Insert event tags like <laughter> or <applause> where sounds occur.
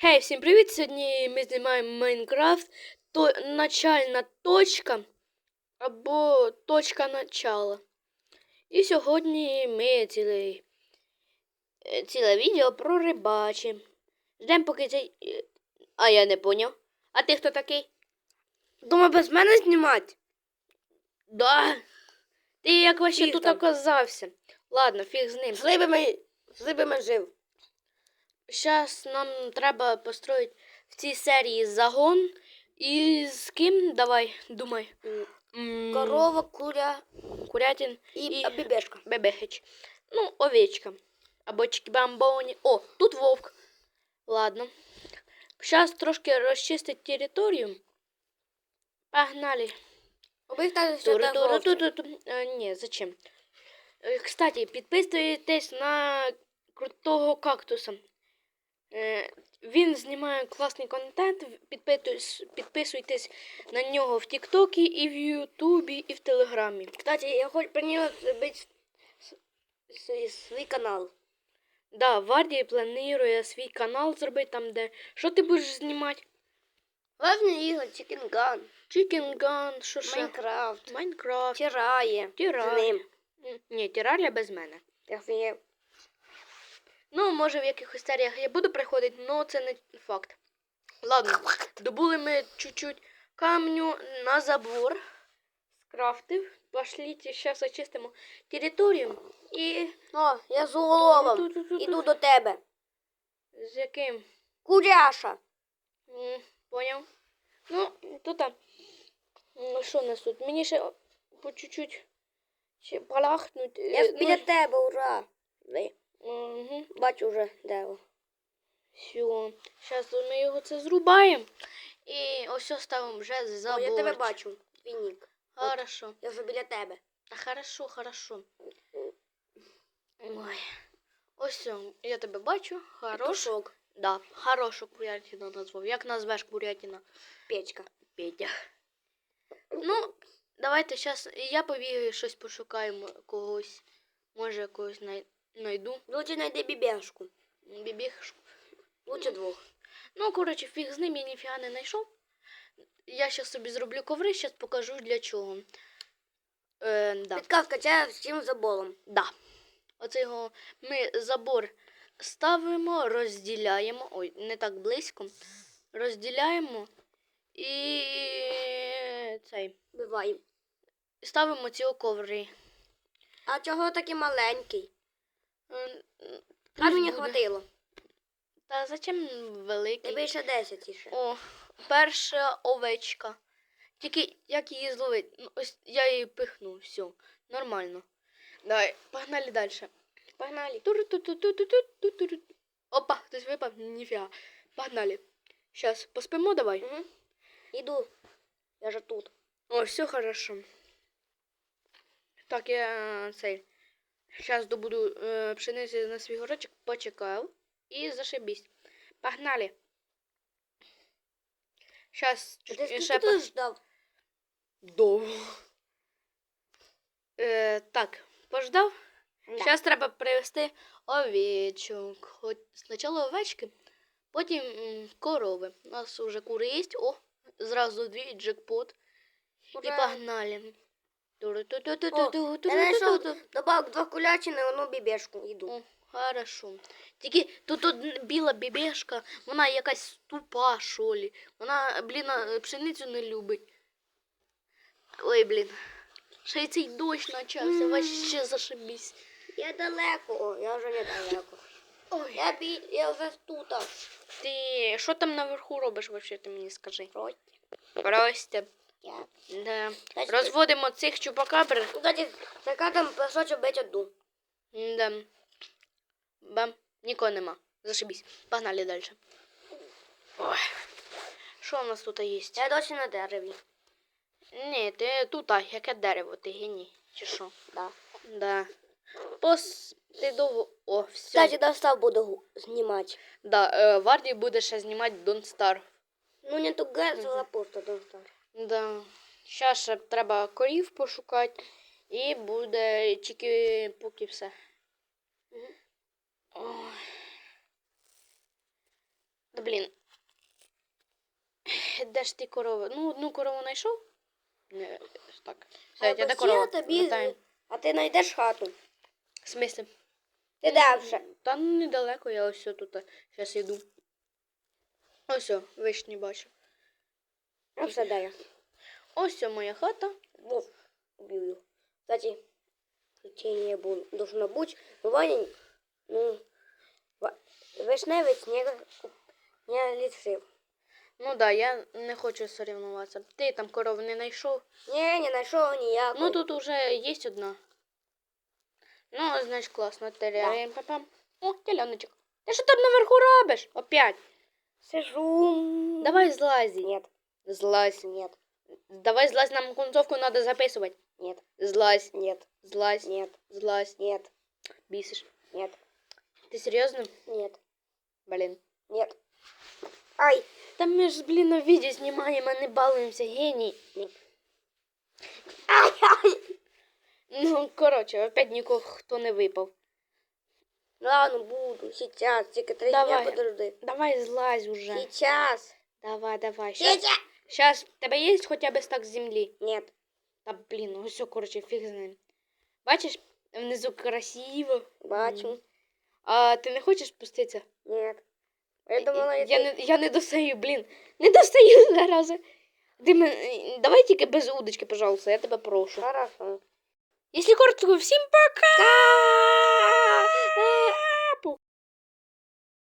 Хей, всім привіт! Сьогодні ми знімаємо Майнкрафт. То начальна точка або точка начала. І сьогодні ми ціле, е, ціле відео про рибачі. Ждемо, поки цей. е, А я не поняв. А ти хто такий? Думаю, без мене знімати? Да. Ти як вообще Фіг тут там. оказався? Ладно, фіг з ним. З рибами, з рибами жив. Зараз нам треба построїти в цій серії загон. І з ким? Давай, думай. Корова, куря Курятин і, І- бібешка. Бебехич. Ну, овечка. Або чикбамбоні. О, тут вовк. Ладно. Зараз трошки розчистить територію. Погнали. Убив. Е, Ні, зачем? Е, Кстати, підписуйтесь на крутого кактуса. Е, Він знімає класний контент. Підписуйтесь на нього в Тіктокі, і в Ютубі, і в Телеграмі. Кстати, я хочу про нього зробити свій, канал. Да, Варді планує свій канал зробити там, де. Що ти будеш знімати? Главні ігри, Chicken Gun, Chicken Gun, що ще? Майнкрафт, Майнкрафт. Тірає. Ним. Ні, тіралія без мене. Я. Ну, може, в якихось серіях я буду приходити, але це не факт. Ладно, добули ми чуть-чуть камню на забор. Скрафтив. Пошліть, зараз очистимо територію. І. О, я з. Ту-ту-ту-ту. Іду до тебе. З яким? Куряша. М, Поняв. Ну, то там. М, Що у нас тут? Мені ще по чуть-чуть ще палахнуть. е, Я біля тебе, ура. Ви. Угу. Бачу вже дерево. Все. Зараз ми його це зрубаємо. І ось ставимо вже О, я тебе бачу. Вінік. Хорошо. Я вже біля тебе. Та хорошо, хорошо. Ой. Ось все, я тебе бачу. Хорош. Петушок. Да, хорошу курятину назвав. Як назвеш курятина? Печка. Петя. Ну, давайте зараз я побігаю щось пошукаємо когось. Може когось най... найду. Лучше знайди бібешку. Бібіг. Лучше двох. Ну, коротше, фіг з ним я ніфіга не знайшов. Я зараз собі зроблю коври, зараз покажу для чого. Е, да. Підказка чая з чим заболом. Да. Оце його ми забор ставимо, розділяємо. Ой, не так близько. Розділяємо і цей. Бивай. Ставимо ці коври. А чого такий маленький? А мені хватило. Та зачем великий? Тобі ще 10 іще. О, перша овечка. Тільки як її зловити? Ну, ось я її пихну, все, нормально. Давай, погнали далі. Погнали. Опа, хтось випав, ніфіга. Погнали. Сейчас, поспимо давай. Угу. Іду. Я же тут. О, все хорошо. Так, я е, цей. Сейчас добуду е, пшениці на свій горочок, почекав. І зашибісь. Погнали. Ще скільки ждав? Довго. Е, так, пождав. Да. Зараз треба привезти овечок. Хоч спочатку овечки, потім м, корови. У нас вже кури є. О, зразу дві джекпот. І погнали. Добавок два кулячини, одну бібешку йду. Хорошо. Тільки тут біла бібешка, вона якась тупа шолі. Вона, блін, пшеницю не любить. Ой, блін. Ще й цей дощ почався, вообще зашибись. Я далеко, я вже не далеко. Ой. Я бі... я вже тут. Ти що там наверху робиш вообще, ти мені скажи? Прості. Прості. Я. Да. Значить, Розводимо цих чупакабр. Кстати, така там песочок бить одну. Да. Бам. Нікого нема. Зашибісь. Погнали далі. Ой. Що у нас тут є? Я досі на дереві. Ні, ти тут, а яке дерево, ти геній. Чи що? Да. Да. Пос ти довго. О, все. Кстати, достав буду знімати. Да, е, Варді буде ще знімати Don't Star. Ну не ту гезла просто достав. Да. Ще ще треба корів пошукати. І буде тільки поки все. Ой. блін. Де ж ти корова? Ну, одну корову знайшов? Не, так. Все, А де корова? тобі, а ти знайдеш хату. В смислі? Ти де вже? Та ну недалеко, я ось тут зараз йду. Ось, вишні бачу. А все. Ось о, моя хата. Ну, убил. Кстати, течение должно быть. Ваня, ну, вишневець не, не лишив. Ну да, я не хочу соревнуватися. Ти там корову не знайшов. Не, не знайшов ніякого. Ну тут уже є одна. Ну, значить, класно. Теряємо папам. О, теляночок. Ти що там наверху робиш? Опять. Сижу. Давай злазі. Нет, Злазь. нет, Давай злазь, нам концовку надо записывать. нет, Злазь, нет, злазь, нет, злазь. нет, Бісиш. нет, Ти серйозно? нет, Блін. нет. Ай! Та ми ж, блін, на відео знімаємо, а не балуємося, геній. Ай, ай! Ну, коротше, опять нікого хто не випав. Ладно, буду. Сейчас. Тільки три Давай. дня подожди. Давай злазь уже. Сейчас. Давай, давай. Щас, Сейчас. В тебе є хоча б стак землі? Нет. Та блін, ну все, коротше, фіг з ним. Бачиш, внизу красиво. Бачу. А ти не хочеш спуститися? Нет. Я думала, я, это... не, я не достаю, блін. Не достаю <laughs> зараз. Ти мен- Давай тільки без удочки, пожалуйста, я тебе прошу. Хорошо. Якщо коротко, всім пока!